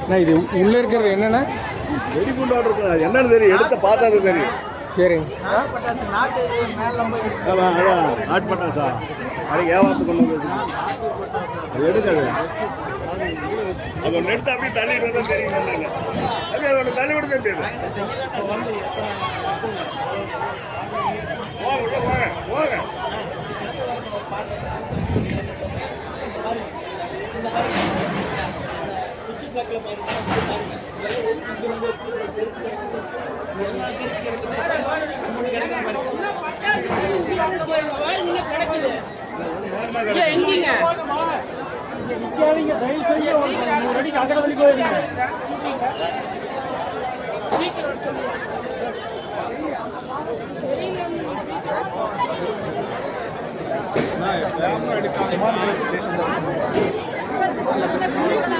அண்ணா இது உள்ளே இருக்கிறது என்னண்ணா? வெடிகுண்டோட இருக்கு என்னன்னு தெரியும் எடுத்து பார்த்தா தெரியும் சரிங்க. ஆமா அதான் ஆட் பண்ணா சார் ஏமாத்து கொண்டு வந்து அது எடுக்காது அது ஒன்று எடுத்து அப்படியே தள்ளிட்டு வந்தா தெரியும் அப்படியே அதோட தள்ளி விட்டு தான் தெரியும் போங்க உள்ள போங்க போங்க அறுநூறு பழம் தான்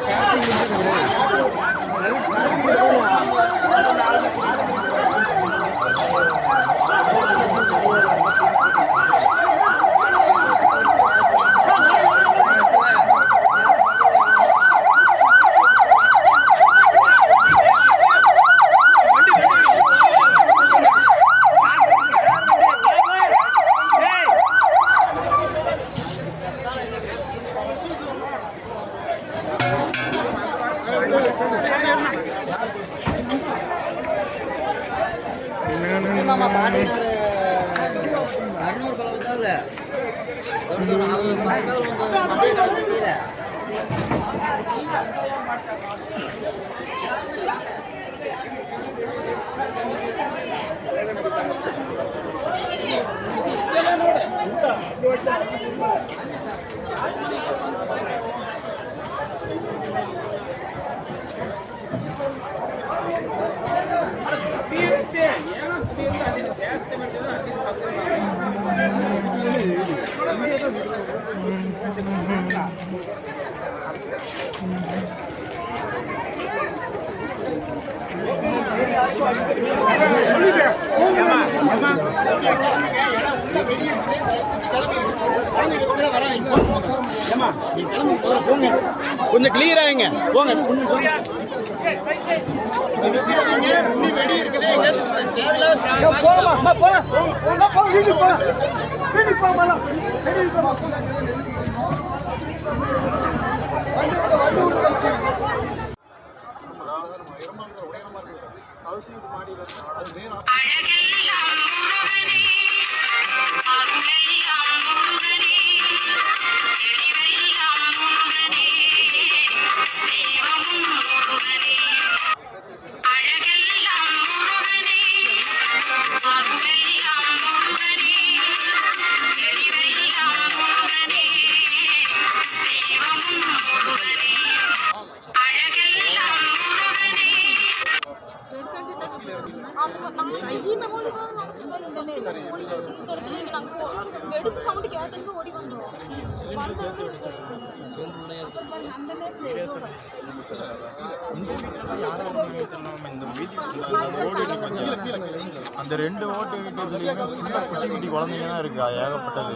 பக்கத்தில் வந்து மத்திய கடந்து கீழே கொஞ்சம் கிளியர் ஆகுங்க போங்க. அழகெல்லாம் Venez voir, voilà. Venez voir. வெடிச்சு ஓடி வந்தோம் அந்த ரெண்டு ஓட்டு வீட்டுலயுமே குட்டி குட்டி குழந்தைங்க தான் இருக்கா ஏகப்பட்டது.